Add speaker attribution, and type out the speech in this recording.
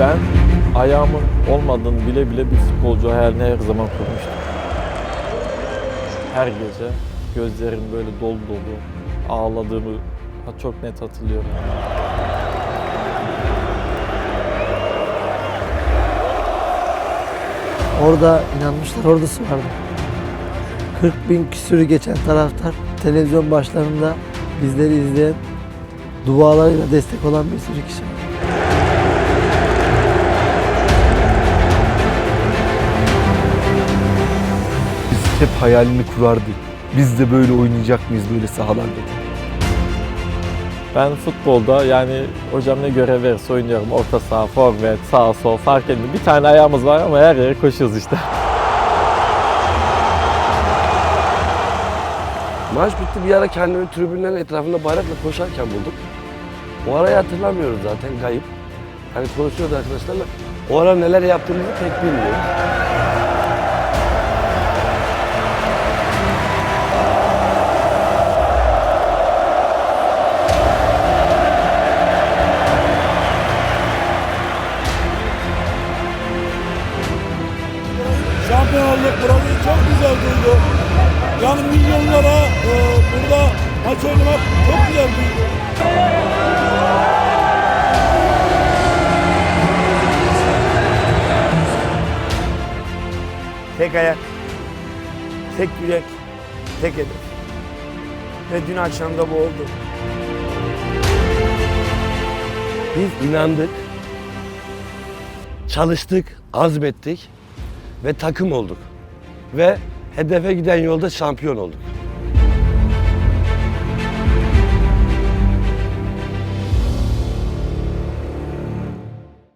Speaker 1: Ben ayağımın olmadığını bile bile bir futbolcu hayalini her zaman kurmuştum. Her gece gözlerim böyle dolu dolu ağladığımı çok net hatırlıyorum.
Speaker 2: Orada inanmışlar ordusu vardı. 40 bin küsürü geçen taraftar televizyon başlarında bizleri izleyen dualarıyla destek olan bir sürü kişi var.
Speaker 3: Hep hayalini kurardık. Biz de böyle oynayacak mıyız böyle sahalarda? diye.
Speaker 1: Ben futbolda yani hocam ne görev verirse oynuyorum. Orta saha, forvet, sağ sol fark etmiyor. Bir tane ayağımız var ama her yere koşuyoruz işte.
Speaker 4: Maç bitti bir ara kendimi tribünlerin etrafında bayrakla koşarken bulduk. O arayı hatırlamıyoruz zaten kayıp. Hani konuşuyoruz arkadaşlarla. O ara neler yaptığımızı pek bilmiyoruz.
Speaker 5: Şampiyon olduk. Burası çok güzel duygu. Yani milyonlara e, burada maç oynamak çok güzel duygu.
Speaker 6: Tek ayak, tek yürek, tek hedef. Ve dün akşam da bu oldu.
Speaker 4: Biz inandık, çalıştık, azmettik ve takım olduk. Ve hedefe giden yolda şampiyon olduk.